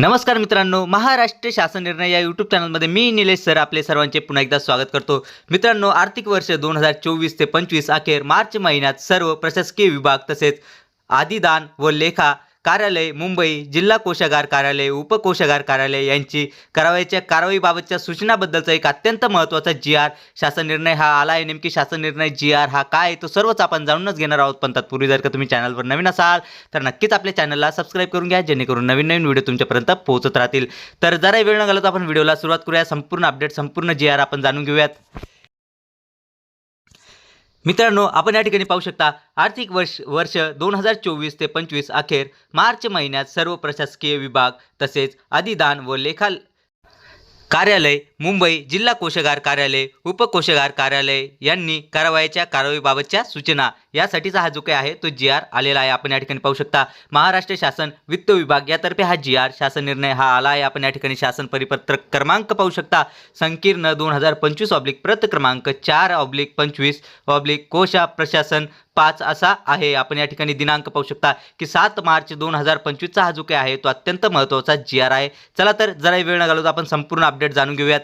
नमस्कार मित्रांनो महाराष्ट्र शासन निर्णय या यूट्यूब चॅनलमध्ये मी निलेश सर आपले सर्वांचे पुन्हा एकदा स्वागत करतो. मित्रांनो आर्थिक वर्ष दोन हजार चोवीस ते पंचवीस अखेर मार्च महिन्यात सर्व प्रशासकीय विभाग तसेच आदिदान व लेखा कार्यालय मुंबई जिल्हा कोषागार कार्यालय उपकोषागार कार्यालय यांची करावयाच्या कारवाईबाबतच्या सूचनाबद्दलचा एक अत्यंत महत्त्वाचा जी आर शासन निर्णय हा आला आहे नेमकी शासन निर्णय जी आर हा काय आहे तो सर्वच आपण जाणूनच घेणार आहोत. पण तत्पूर्वी जर का तुम्ही चॅनलवर नवीन असाल तर नक्कीच आपल्या चॅनलला सबस्क्राईब करून घ्या जेणेकरून नवीन नवीन व्हिडिओ तुमच्यापर्यंत पोहोचत राहतील. तर जरा वेळ न घालत आपण व्हिडिओला सुरुवात करूया. संपूर्ण अपडेट संपूर्ण जी आर आपण जाणून घेऊयात. मित्रांनो आपण या ठिकाणी पाहू शकता आर्थिक वर्ष वर्ष दोन हजार चोवीस ते पंचवीस अखेर मार्च महिन्यात सर्व प्रशासकीय विभाग तसेच अधिदान व लेखा कार्यालय मुंबई जिल्हा कोषागार कार्यालय उपकोषागार कार्यालय यांनी कारवाईच्या कारवाईबाबतच्या सूचना यासाठीचा हा जो काही आहे तो जी आर आलेला आहे. आपण या ठिकाणी पाहू शकता महाराष्ट्र शासन वित्त विभाग यातर्फे हा जी आर शासन निर्णय हा आला आहे. आपण या ठिकाणी शासन परिपत्रक क्रमांक पाहू शकता. संकीर्ण दोन हजार पंचवीस ऑब्लिक प्रत क्रमांक चार ऑब्लिक पंचवीस ऑब्लिक कोशा प्रशासन पाच असा आहे. आपण या ठिकाणी दिनांक पाहू शकता की सात मार्च दोन हजार पंचवीसचा हा जो काही आहे तो अत्यंत महत्त्वाचा जी आर आहे. चला तर जरा वेळ न घालवता आपण संपूर्ण अपडेट जाणून घेऊयात.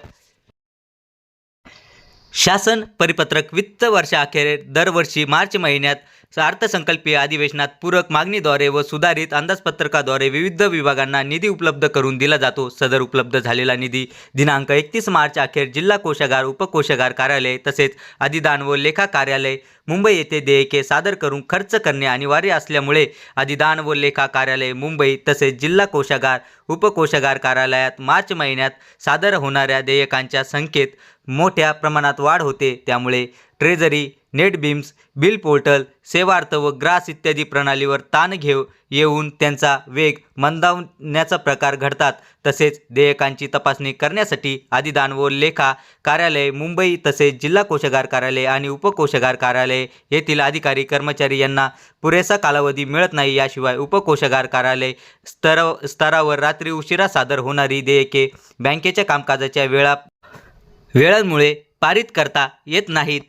शासन परिपत्रक वित्त वर्षाअखेर दरवर्षी मार्च महिन्यात अर्थसंकल्पीय अधिवेशनात पूरक मागणीद्वारे व सुधारित अंदाजपत्रकाद्वारे विविध विभागांना निधी उपलब्ध करून दिला जातो. सदर उपलब्ध झालेला निधी दिनांक एकतीस मार्च अखेर जिल्हा कोषागार उपकोषागार कार्यालय तसेच अधिदान व लेखा कार्यालय मुंबई येथे देयके सादर करून खर्च करणे अनिवार्य असल्यामुळे अधिदान व लेखा कार्यालय मुंबई तसेच जिल्हा कोषागार उपकोषागार कार्यालयात मार्च महिन्यात सादर होणाऱ्या देयकांच्या संख्येत मोठ्या प्रमाणात वाढ होते. त्यामुळे treasury net BEAMS bill portal Sevaarth व ग्रास इत्यादी प्रणालीवर ताण घेऊ येऊन त्यांचा वेग मंदावण्याचा प्रकार घडतात. तसेच देयकांची तपासणी करण्यासाठी अधिदान व लेखा कार्यालय मुंबई तसेच जिल्हा कोषागार कार्यालय आणि उपकोषागार कार्यालय येथील अधिकारी कर्मचारी यांना पुरेसा कालावधी मिळत नाही. याशिवाय उपकोषागार कार्यालय स्तर स्तरावर रात्री उशिरा सादर होणारी देयके बँकेच्या कामकाजाच्या वेळा वेळांमुळे पारित करता येत नाहीत.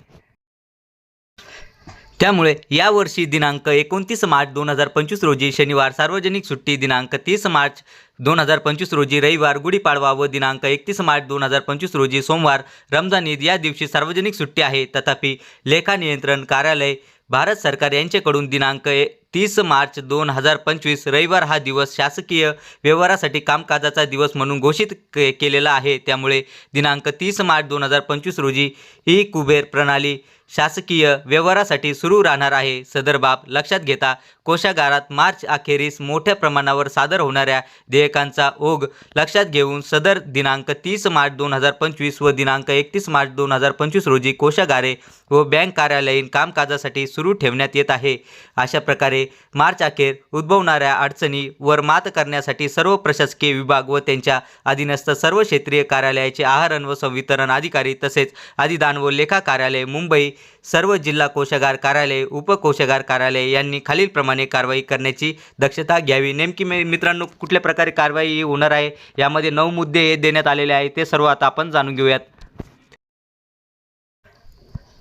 त्यामुळे यावर्षी दिनांक एकोणतीस मार्च दोन हजार पंचवीस रोजी शनिवार सार्वजनिक सुट्टी दिनांक तीस मार्च दोन हजार पंचवीस रोजी रविवार गुढीपाडवा व दिनांक एकतीस मार्च दोन हजार पंचवीस रोजी सोमवार रमजान ईद या दिवशी सार्वजनिक सुट्टी आहे. तथापि लेखा नियंत्रण कार्यालय भारत सरकार यांच्याकडून दिनांक ए तीस मार्च दोन हजार पंचवीस रविवार हा दिवस शासकीय व्यवहारासाठी कामकाजाचा दिवस म्हणून घोषित के केलेला आहे. त्यामुळे दिनांक तीस मार्च दोन हजार पंचवीस रोजी ई कुबेर प्रणाली शासकीय व्यवहारासाठी सुरू राहणार आहे. सदर बाब लक्षात घेता कोशागारात मार्च अखेरीस मोठ्या प्रमाणावर सादर होणाऱ्या देयकांचा ओघ लक्षात घेऊन सदर दिनांक तीस मार्च दोन हजार पंचवीस व दिनांक एकतीस मार्च दोन हजार पंचवीस रोजी कोशागारे व बँक कार्यालयीन कामकाजासाठी सुरू ठेवण्यात येत आहे. अशा प्रकारे मार्च अखेर उद्भवणाऱ्या अडचणीवर मात करण्यासाठी सर्व प्रशासकीय विभाग व त्यांच्या अधीनस्थ सर्व क्षेत्रीय कार्यालयाचे आहारण व संवितरण अधिकारी तसेच अधिदान व लेखा कार्यालय मुंबई सर्व जिल्हा कोषागार कार्यालय उपकोषागार कार्यालय यांनी खालीलप्रमाणे कारवाई करण्याची दक्षता घ्यावी. नेमकी मित्रांनो कुठल्या प्रकारे कारवाई होणार आहे? यामध्ये नऊ मुद्दे देण्यात आलेले आहे ते सर्व आता आपण जाणून घेऊयात.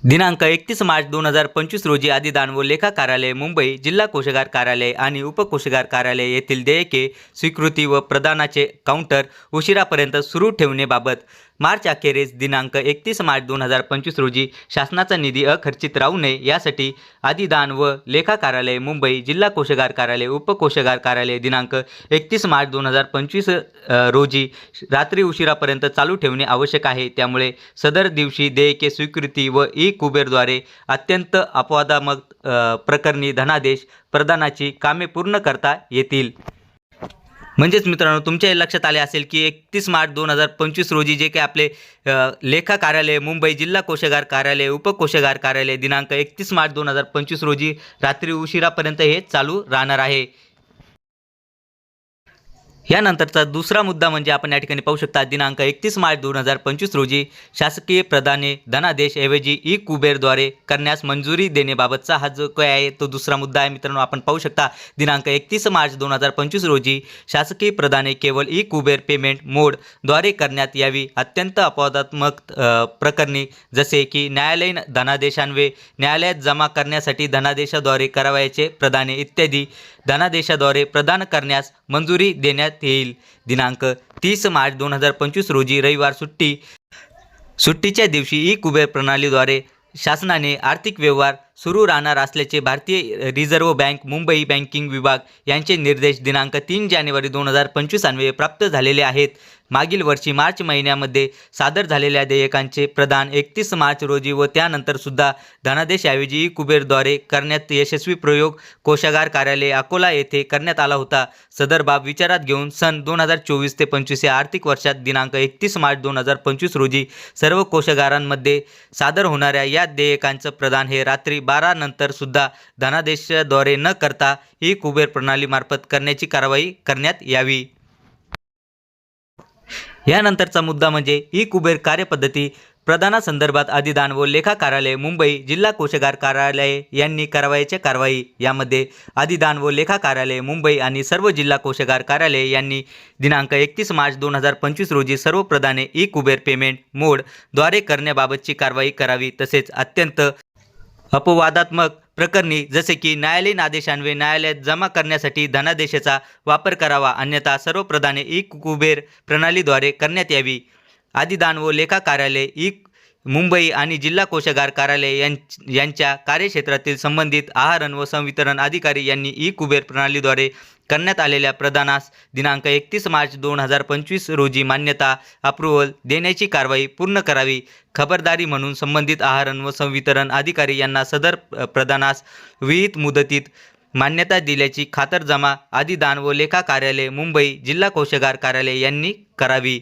दिनांक एकतीस मार्च दोन हजार पंचवीस रोजी आदिदान व लेखा कार्यालय मुंबई जिल्हा कोषागार कार्यालय आणि उपकोषागार कार्यालय येथील देयके स्वीकृती व प्रदानाचे काउंटर उशिरापर्यंत सुरू ठेवणेबाबत मार्च अखेरीस दिनांक एकतीस मार्च दोन हजार पंचवीस रोजी शासनाचा निधी अखर्चित राहू नये यासाठी अधिदान व लेखा कार्यालय मुंबई जिल्हा कोशगार कार्यालय उपकोशगार कार्यालय दिनांक एकतीस मार्च दोन हजार पंचवीस रोजी रात्री उशिरापर्यंत चालू ठेवणे आवश्यक आहे. त्यामुळे सदर दिवशी देयके स्वीकृती व ई कुबेरद्वारे अत्यंत अपवादात्मक प्रकरणी धनादेश प्रदानाची कामे पूर्ण करता येतील. म्हणजेच मित्रांनो तुमच्या लक्षात आले असेल की एकतीस मार्च दोन हजार पंचवीस रोजी जे काही आपले लेखा कार्यालय मुंबई जिल्हा कोषागार कार्यालय उपकोषागार कार्यालय दिनांक एकतीस मार्च दोन हजार पंचवीस रोजी रात्री उशिरापर्यंत हे चालू राहणार आहे. यानंतरचा दुसरा मुद्दा म्हणजे आपण या ठिकाणी पाहू शकता दिनांक एकतीस मार्च दोन हजार पंचवीस रोजी शासकीय प्रदाने धनादेश ऐवजी ई कुबेरद्वारे करण्यास मंजुरी देण्याबाबतचा हा जो काय आहे तो दुसरा मुद्दा आहे. मित्रांनो आपण पाहू शकता दिनांक एकतीस मार्च दोन हजार पंचवीस रोजी शासकीय प्रदाने केवळ ई कुबेर पेमेंट मोडद्वारे करण्यात यावी. अत्यंत अपवादात्मक प्रकरणी जसे की न्यायालयीन धनादेशान्वे न्यायालयात जमा करण्यासाठी धनादेशाद्वारे करावयाचे प्रदाने इत्यादी धनादेशाद्वारे प्रदान करण्यास मंजुरी देण्यात येईल. दिनांक तीस मार्च दोन हजार पंचवीस रोजी रविवार सुट्टी सुट्टीच्या दिवशी ई कुबेर प्रणालीद्वारे शासनाने आर्थिक व्यवहार सुरू राहणार असल्याचे भारतीय रिझर्व्ह बँक मुंबई बँकिंग विभाग यांचे निर्देश दिनांक तीन जानेवारी दोन हजार पंचवीस अन्वये प्राप्त झालेले आहेत. मागील वर्षी मार्च महिन्यामध्ये सादर झालेल्या देयकांचे प्रदान एकतीस मार्च रोजी व त्यानंतरसुद्धा धनादेशऐवजी ई कुबेरद्वारे करण्यात यशस्वी प्रयोग कोशागार कार्यालय अकोला येथे करण्यात आला होता. सदर बाब विचारात घेऊन सन दोन हजार चोवीस ते पंचवीस या आर्थिक वर्षात दिनांक एकतीस मार्च दोन हजार पंचवीस रोजी सर्व कोशागारांमध्ये सादर होणाऱ्या या देयकांचं प्रदान हे रात्री बारा नंतर सुद्धा धनादेशाद्वारे न करता ही कुबेर प्रणालीमार्फत करण्याची कारवाई करण्यात यावी. यानंतरचा मुद्दा म्हणजे ई कुबेर कार्यपद्धती प्रदानासंदर्भात अधिदान व लेखा कार्यालय मुंबई जिल्हा कोशगार कार्यालय यांनी कारवाईच्या कारवाई. यामध्ये अधिदान व लेखा कार्यालय मुंबई आणि सर्व जिल्हा कोशगार कार्यालय यांनी दिनांक एकतीस मार्च दोन हजार पंचवीस रोजी सर्व प्रदाने ई कुबेर पेमेंट मोडद्वारे करण्याबाबतची कारवाई करावी. तसेच अत्यंत अपवादात्मक प्रकरणी जसे की न्यायालयीन आदेशान्वये न्यायालयात जमा करण्यासाठी धनादेशाचा वापर करावा अन्यथा सर्व प्रदाने ई कुबेर प्रणालीद्वारे करण्यात यावी. आदिदान व लेखा कार्यालय ई मुंबई आणि जिल्हा कोशागार कार्यालय यां यांच्या कार्यक्षेत्रातील संबंधित आहारण व संवितरण अधिकारी यांनी ई कुबेर प्रणालीद्वारे करण्यात आलेल्या प्रदानास दिनांक एकतीस मार्च दोन हजार पंचवीस रोजी मान्यता अप्रुव्हल देण्याची कारवाई पूर्ण करावी खबरदारी म्हणून संबंधित आहारण व संवितरण अधिकारी यांना सदर प्रदानास विहित मुदतीत मान्यता दिल्याची खातरजमा आदिदान व लेखा कार्यालय मुंबई जिल्हा कोशागार कार्यालय यांनी करावी.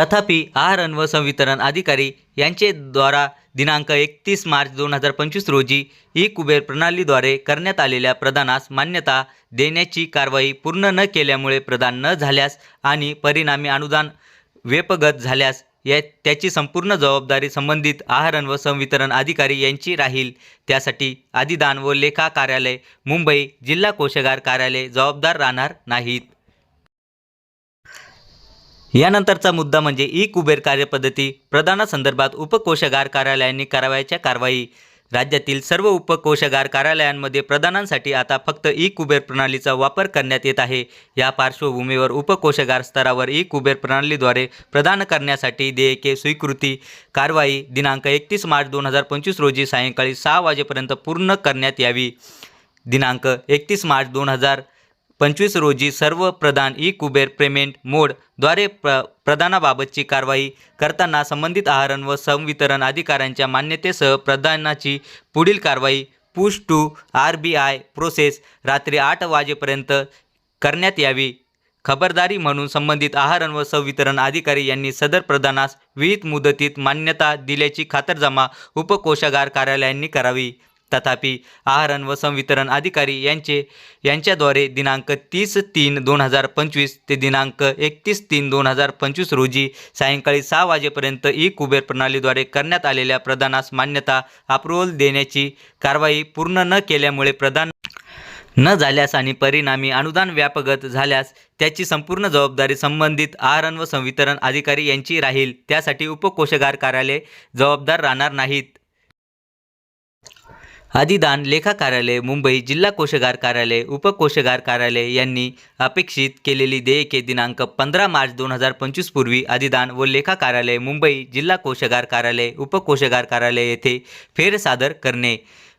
तथापि आहार व संवितरण अधिकारी यांचे द्वारा दिनांक एकतीस मार्च दोन हजार पंचवीस रोजी ई कुबेर प्रणालीद्वारे करण्यात आलेल्या प्रदानास मान्यता देण्याची कारवाई पूर्ण न केल्यामुळे प्रदान न झाल्यास आणि परिणामी अनुदान वेपगत झाल्यास या त्याची संपूर्ण जबाबदारी संबंधित आहारण व संवितरण अधिकारी यांची राहील. त्यासाठी अधिदान व लेखा कार्यालय मुंबई जिल्हा कोशागार कार्यालय जबाबदार राहणार नाहीत. यानंतरचा मुद्दा म्हणजे ई कुबेर कार्यपद्धती प्रदानासंदर्भात उपकोशागार कार्यालयांनी करावयाच्या कारवाई. राज्यातील सर्व उपकोशागार कार्यालयांमध्ये प्रदानांसाठी आता फक्त ई कुबेर प्रणालीचा वापर करण्यात येत आहे. या पार्श्वभूमीवर उपकोषगार स्तरावर ई कुबेर प्रणालीद्वारे प्रदान करण्यासाठी देयके स्वीकृती कारवाई दिनांक एकतीस मार्च दोन हजार पंचवीस रोजी सायंकाळी सहा वाजेपर्यंत पूर्ण करण्यात यावी. दिनांक एकतीस मार्च दोन हजार पंचवीस रोजी सर्व प्रदान ई कुबेर पेमेंट मोडद्वारे प्र प्रदानाबाबतची कारवाई करताना संबंधित आहारण व संवितरण अधिकाऱ्यांच्या मान्यतेसह प्रदानाची पुढील कारवाई push to R B I process रात्री आठ वाजेपर्यंत करण्यात यावी. खबरदारी म्हणून संबंधित आहारण व संवितरण अधिकारी यांनी सदर प्रदानास विहित मुदतीत मान्यता दिल्याची खातरजमा उपकोषागार कार्यालयांनी करावी. तथापि आहारण व संवितरण अधिकारी यांचे यांच्याद्वारे दिनांक तीस तीन दोन हजार पंचवीस ते दिनांक एकतीस तीन दोन हजार पंचवीस रोजी सायंकाळी सहा वाजेपर्यंत ई कुबेर प्रणालीद्वारे करण्यात आलेल्या प्रदानास मान्यता अप्रुव्हल देण्याची कारवाई पूर्ण न केल्यामुळे प्रदान न झाल्यास आणि परिणामी अनुदान व्यापगत झाल्यास त्याची संपूर्ण जबाबदारी संबंधित आहारण व संवितरण अधिकारी यांची राहील. त्यासाठी उपकोशागार कार्यालय जबाबदार राहणार नाहीत. अधिदान लेखा कार्यालय मुंबई जिल्हा कोशगार कार्यालय उपकोशगार कार्यालय यांनी अपेक्षित केलेली देयके दिनांक पंधरा मार्च दोन हजार पंचवीस पूर्वी अधिदान व लेखा कार्यालय मुंबई जिल्हा कोशगार कार्यालय उपकोशगार कार्यालय येथे फेर सादर करणे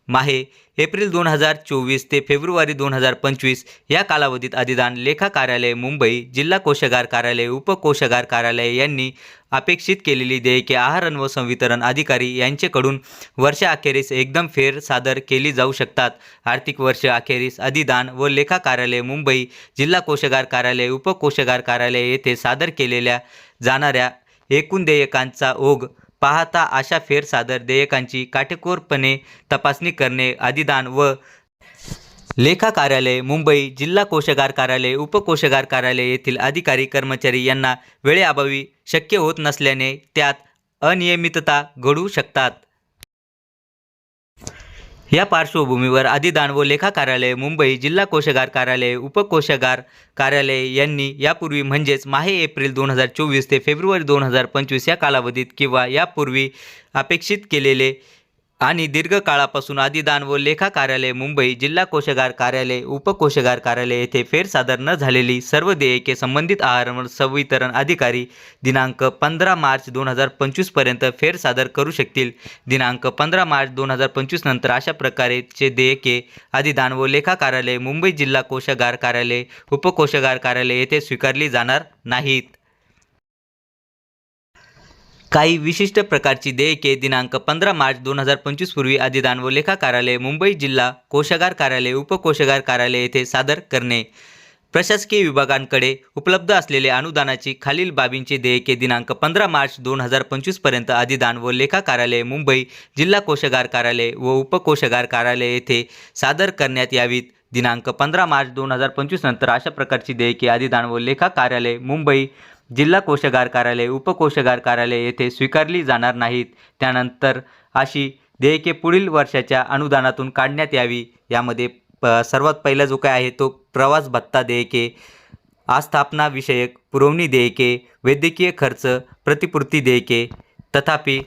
माहे एप्रिल दोन हजार चोवीस ते फेब्रुवारी दोन हजार पंचवीस या कालावधीत अधिदान लेखा कार्यालय मुंबई जिल्हा कोशगार कार्यालय उपकोशगार कार्यालय यांनी अपेक्षित केलेली देयके आहारण व संवितरण अधिकारी यांच्याकडून वर्षाअखेरीस एकदम फेर सादर केली जाऊ शकतात. आर्थिक वर्ष अखेरीस अधिदान व लेखा कार्यालय मुंबई जिल्हा कोशगार कार्यालय उपकोशगार कार्यालय येथे सादर केलेल्या जाणाऱ्या एकूण देयकांचा ओघ पाहता अशा फेरसादर देयकांची काटेकोरपणे तपासणी करणे अधिदान व लेखा कार्यालय मुंबई जिल्हा कोशगार कार्यालय उपकोशगार कार्यालय येथील अधिकारी कर्मचारी यांना वेळेअभावी शक्य होत नसल्याने त्यात अनियमितता घडू शकतात. या पार्श्वभूमीवर आदी व लेखा कार्यालय मुंबई जिल्हा कोषागार कार्यालय उपकोषागार कार्यालय यांनी यापूर्वी म्हणजेच माहे एप्रिल दोन हजार चोवीस ते फेब्रुवारी दोन हजार पंचवीस या कालावधीत किंवा यापूर्वी अपेक्षित केलेले आणि दीर्घकाळापासून आदिदान व लेखा कार्यालय मुंबई जिल्हा कोषागार कार्यालय उपकोषागार कार्यालय येथे फेरसादर न झालेली सर्व देयके संबंधित आहार संवितरण अधिकारी दिनांक पंधरा मार्च दोन हजार पंचवीसपर्यंत फेरसादर करू शकतील. दिनांक पंधरा मार्च दोन हजार पंचवीस नंतर अशा प्रकारचे देयके आदिदान व लेखा कार्यालय मुंबई जिल्हा कोषागार कार्यालय उपकोषागार कार्यालय येथे स्वीकारली जाणार नाहीत. काही विशिष्ट प्रकारची देयके दिनांक पंधरा मार्च दोन हजार पंचवीस पूर्वी अधिदान व लेखा कार्यालय मुंबई जिल्हा कोषागार कार्यालय उपकोषागार कार्यालय येथे सादर करणे. प्रशासकीय विभागांकडे उपलब्ध असलेले अनुदानाची खालील बाबींचे देयके दिनांक पंधरा मार्च दोन हजार पंचवीसपर्यंत अधिदान व लेखा कार्यालय मुंबई जिल्हा कोषागार कार्यालय व उपकोषागार कार्यालय येथे सादर करण्यात यावीत. दिनांक पंधरा मार्च दोन हजार पंचवीस नंतर अशा प्रकारची देयके आदिदान व लेखा कार्यालय मुंबई जिल्हा कोषागार कार्यालय उपकोषागार कार्यालय येथे स्वीकारली जाणार नाहीत. त्यानंतर अशी देयके पुढील वर्षाच्या अनुदानातून काढण्यात यावी. यामध्ये प सर्वात पहिला जो काय आहे तो प्रवास भत्ता देयके आस्थापना विषयक पुरवणी देयके वैद्यकीय खर्च प्रतिपूर्ती देयके तथापि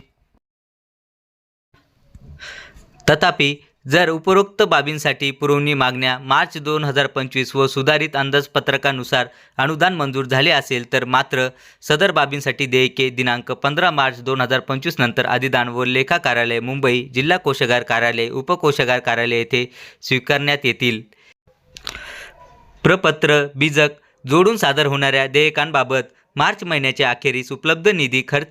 तथापि जर उपरोक्त बाबींसाठी पुरवणी मागण्या मार्च दोन हजार पंचवीस व सुधारित अंदाजपत्रकानुसार अनुदान मंजूर झाले असेल तर मात्र सदर बाबींसाठी देयके दिनांक पंधरा मार्च दोन हजार पंचवीस नंतर आदिदान व लेखा कार्यालय मुंबई जिल्हा कोषागार कार्यालय उपकोषागार कार्यालय येथे स्वीकारण्यात येतील. प्रपत्र बीजक जोडून सादर होणाऱ्या देयकांबाबत मार्च महिन्याच्या अखेरीस उपलब्ध निधी खर्च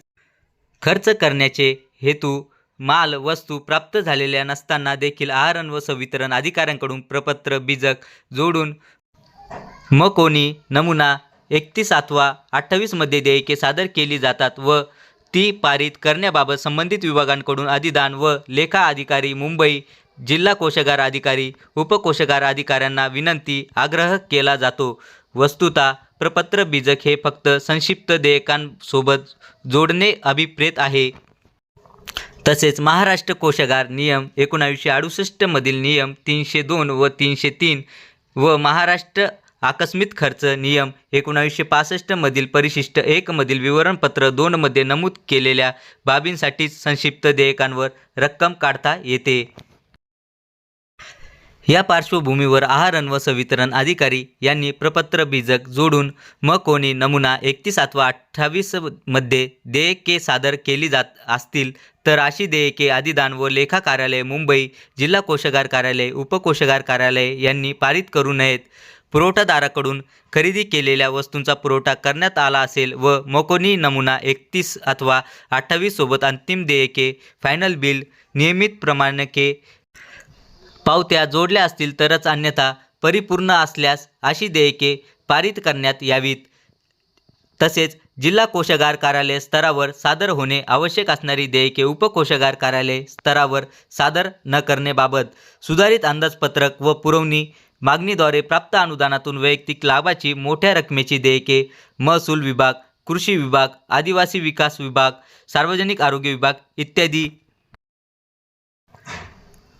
खर्च करण्याचे हेतू माल वस्तू प्राप्त झालेल्या नसताना देखील आहरण व संवितरण अधिकाऱ्यांकडून प्रपत्र बीजक जोडून मकोनी नमुना एकतीस अथवा अठ्ठावीसमध्ये देयके सादर केली जातात व ती पारित करण्याबाबत संबंधित विभागांकडून अधिदान व लेखा अधिकारी मुंबई जिल्हा कोषागार अधिकारी उपकोषागार अधिकाऱ्यांना विनंती आग्रह केला जातो. वस्तुता प्रपत्र बीजक हे फक्त संक्षिप्त देयकांसोबत जोडणे अभिप्रेत आहे. तसेच महाराष्ट्र कोषागार नियम एकोणावीसशे अडुसष्टमधील नियम तीनशे दोन व तीनशे तीन व महाराष्ट्र आकस्मित खर्च नियम एकोणावीसशे पासष्टमधील परिशिष्ट एकमधील विवरणपत्र दोनमध्ये नमूद केलेल्या बाबींसाठीच संक्षिप्त देयकांवर रक्कम काढता येते. या पार्श्वभूमीवर आहार व संवितरण अधिकारी यांनी प्रपत्र बीजक जोडून म कोणी नमुना एकतीस अथवा अठ्ठावीसमध्ये देयके सादर केली जात असतील तर अशी देयके अधिदान व लेखा कार्यालय मुंबई जिल्हा कोषागार कार्यालय उपकोषागार कार्यालय यांनी पारित करू नयेत. पुरवठादाराकडून खरेदी केलेल्या वस्तूंचा पुरवठा करण्यात आला असेल व मकोनी नमुना एकतीस अथवा अठ्ठावीस सोबत अंतिम देयके फायनल बिल नियमित प्रमाणके पावत्या जोडल्या असतील तरच अन्यथा परिपूर्ण असल्यास अशी देयके पारित करण्यात यावीत. तसेच जिल्हा कोषागार कार्यालय स्तरावर सादर होणे आवश्यक असणारी देयके उपकोषागार कार्यालय स्तरावर सादर न करणेबाबत सुधारित अंदाजपत्रक व पुरवणी मागणीद्वारे प्राप्त अनुदानातून वैयक्तिक लाभाची मोठ्या रकमेची देयके महसूल विभाग कृषी विभाग आदिवासी विकास विभाग सार्वजनिक आरोग्य विभाग इत्यादी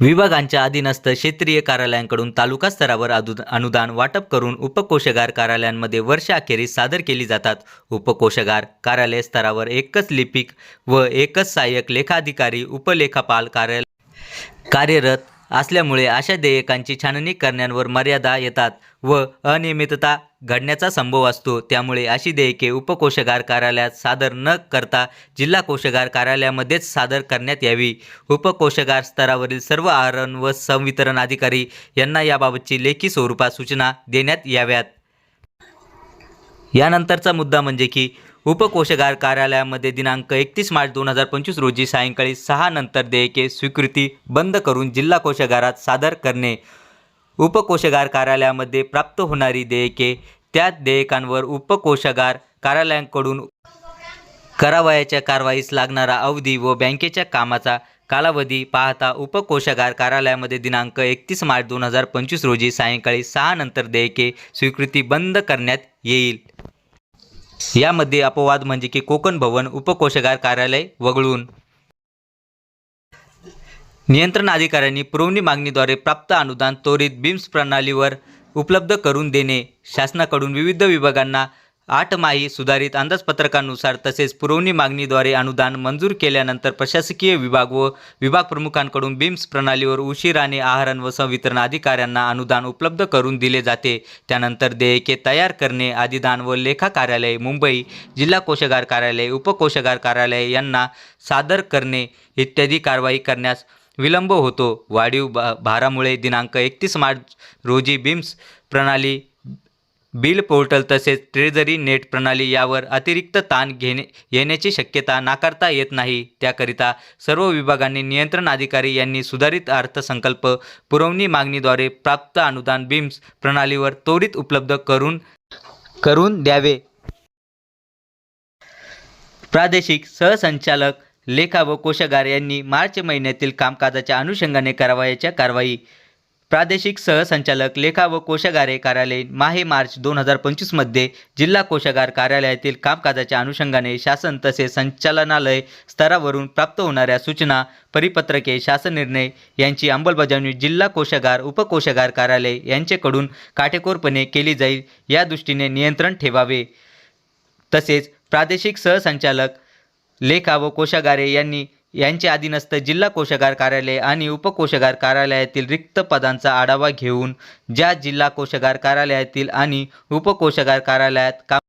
विभागांच्या अधीनस्थ क्षेत्रीय कार्यालयांकडून तालुका स्तरावर अनुदान वाटप करून उपकोषागार कार्यालयांमध्ये वर्षाअखेरीस सादर केली जातात. उपकोषागार कार्यालय स्तरावर एकच लिपिक व एकच सहाय्यक लेखाधिकारी उपलेखापाल कार्यालय कार्यरत असल्यामुळे अशा देयकांची छाननी करण्यावर मर्यादा येतात व अनियमितता घडण्याचा संभव असतो. त्यामुळे अशी देयके उपकोषागार कार्यालयात सादर न करता जिल्हा कोषागार कार्यालयामध्येच सादर करण्यात यावी. उपकोषागार स्तरावरील सर्व आहरण व संवितरण अधिकारी यांना याबाबतची लेखी स्वरूपात सूचना देण्यात याव्यात. यानंतरचा मुद्दा म्हणजे की उपकोषागार कार्यालयामध्ये दिनांक एकतीस मार्च दोन हजार पंचवीस रोजी सायंकाळी सहा नंतर देयके स्वीकृती बंद करून जिल्हा कोषागारात सादर करणे. उपकोषागार कार्यालयामध्ये प्राप्त होणारी देयके त्या देयकांवर उपकोषागार कार्यालयांकडून करावयाच्या कारवाईस लागणारा अवधी व बँकेच्या कामाचा कालावधी पाहता उपकोषागार कार्यालयामध्ये दिनांक एकतीस मार्च दोन हजार पंचवीस रोजी सायंकाळी सहा नंतर देयके स्वीकृती बंद करण्यात येईल. यामध्ये अपवाद म्हणजे की कोकण भवन उपकोषागार कार्यालय वगळून. नियंत्रण अधिकाऱ्यांनी पुरवणी मागणीद्वारे प्राप्त अनुदान त्वरित बिम्स प्रणालीवर उपलब्ध करून देणे शासनाकडून विविध विभागांना आठ माही सुधारित अंदाजपत्रकानुसार तसेच पुरवणी मागणीद्वारे अनुदान मंजूर केल्यानंतर प्रशासकीय विभाग व विभाग प्रमुखांकडून बिम्स प्रणालीवर उशिराने आहारण व संवितरण अधिकाऱ्यांना अनुदान उपलब्ध करून दिले जाते. त्यानंतर देयके तयार करणे अधिदान व लेखा कार्यालय मुंबई जिल्हा कोषागार कार्यालय उपकोषागार कार्यालय यांना सादर करणे इत्यादी कारवाई करण्यास विलंब होतो. वाढीव भा भारामुळे दिनांक एकतीस मार्च रोजी बिम्स प्रणाली बिल पोर्टल तसेच ट्रेझरी नेट प्रणाली यावर अतिरिक्त ताण घेणे येण्याची शक्यता नाकारता येत नाही. त्याकरिता सर्व विभागांनी नियंत्रण अधिकारी यांनी सुधारित अर्थसंकल्प पुरवणी मागणीद्वारे प्राप्त अनुदान बिम्स प्रणालीवर त्वरित उपलब्ध करून करून द्यावे. प्रादेशिक सहसंचालक लेखा व कोषागार यांनी मार्च महिन्यातील कामकाजाच्या अनुषंगाने करावयाच्या कारवाई प्रादेशिक सहसंचालक लेखा व कोषागारे कार्यालय माहे मार्च दोन हजार पंचवीसमध्ये जिल्हा कोषागार कार्यालयातील कामकाजाच्या अनुषंगाने शासन तसेच संचालनालय स्तरावरून प्राप्त होणाऱ्या सूचना परिपत्रके शासन निर्णय यांची अंमलबजावणी जिल्हा कोषागार उपकोषागार कार्यालय यांच्याकडून काटेकोरपणे केली जाईल या दृष्टीने नियंत्रण ठेवावे. तसेच प्रादेशिक सहसंचालक लेखा व कोषागारे यांनी यांच्या अधीनस्थ जिल्हा कोषागार कार्यालय आणि उपकोषागार कार्यालयातील रिक्त पदांचा आढावा घेऊन ज्या जिल्हा कोषागार कार्यालयातील आणि उपकोषागार कार्यालयात काम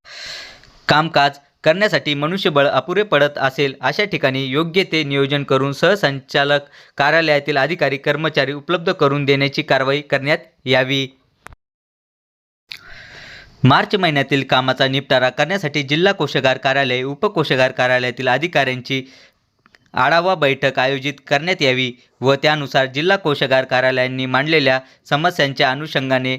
कामकाज करण्यासाठी मनुष्यबळ अपुरे पडत असेल अशा ठिकाणी योग्य ते नियोजन करून सहसंचालक कार्यालयातील अधिकारी कर्मचारी उपलब्ध करून देण्याची कारवाई करण्यात यावी. मार्च महिन्यातील कामाचा निपटारा करण्यासाठी जिल्हा कोषागार कार्यालय उपकोषागार कार्यालयातील अधिकाऱ्यांची आढावा बैठक आयोजित करण्यात यावी व त्यानुसार जिल्हा कोषागार कार्यालयांनी मांडलेल्या समस्यांच्या अनुषंगाने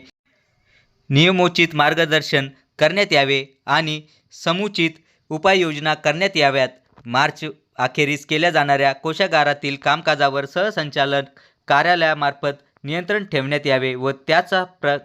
नियमोचित मार्गदर्शन करण्यात यावे आणि समुचित उपाययोजना करण्यात याव्यात. मार्च अखेरीस केल्या जाणाऱ्या कोषागारातील कामकाजावर सहसंचालन कार्यालयामार्फत नियंत्रण ठेवण्यात यावे व त्याचा प्र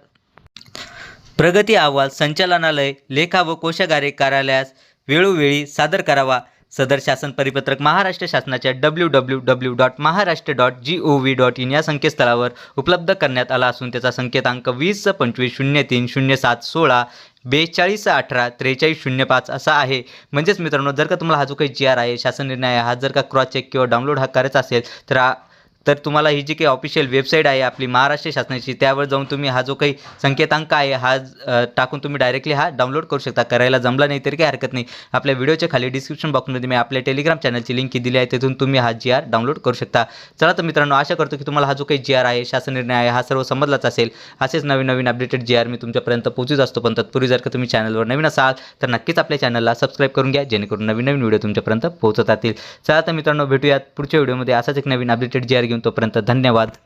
प्रगती अहवाल संचालनालय लेखा व कोषागारे कार्यालयास वेळोवेळी सादर करावा. सदर शासन परिपत्रक महाराष्ट्र शासनाच्या W W W dot Maharashtra dot G O V dot in या संकेतस्थळावर उपलब्ध करण्यात आला असून त्याचा संकेतांक वीस पंचवीस शून्य तीन शून्य सात सोळा बेचाळीस अठरा त्रेचाळीस शून्य पाच असा आहे. म्हणजेच मित्रांनो जर का तुम्हाला हा जो काही जी आर आहे शासन निर्णय आहे हा जर का क्रॉस चेक किंवा डाउनलोड हा करायचा असेल तर तर तुम्हाला ही जी काही ऑफिशियल वेबसाईट आहे आपली महाराष्ट्र शासनाची त्यावर जाऊन तुम्ही हा जो काही संकेतांक आहे हा टाकून तुम्ही डायरेक्टली हा डाउनलोड करू शकता. करायला जमला नाही तरी काही हरकत नाही. आपल्या व्हिडिओच्या खाली डिस्क्रिप्शन बॉक्समध्ये मी आपल्या टेलिग्राम चॅनलची लिंक दिली आहे तिथून तुम्ही हा जी आर डाउनलोड करू शकता. चला तर मित्रांनो आशा करतो की तुम्हाला हा जो काही जी आर आहे शासन निर्णय आहे हा सर्व समजलाच असेल. असेच नवीन नवीन अपडेटेड जी आर मी तुमच्यापर्यंत पोहोचूच असतो. पण तत्पूर्वी जर का तुम्ही चॅनलवर नवीन असाल तर नक्कीच आपल्या चॅनलला सबस्क्राईब करून घ्या जेणेकरून नवीन नवीन व्हिडिओ तुमच्यापर्यंत पोहोचत राहतील. चला तर मित्रांनो भेटूयात पुढच्या व्हिडिओमध्ये असाच एक नवीन अपडेटेड जी आर घेऊन तोपर्यंत धन्यवाद.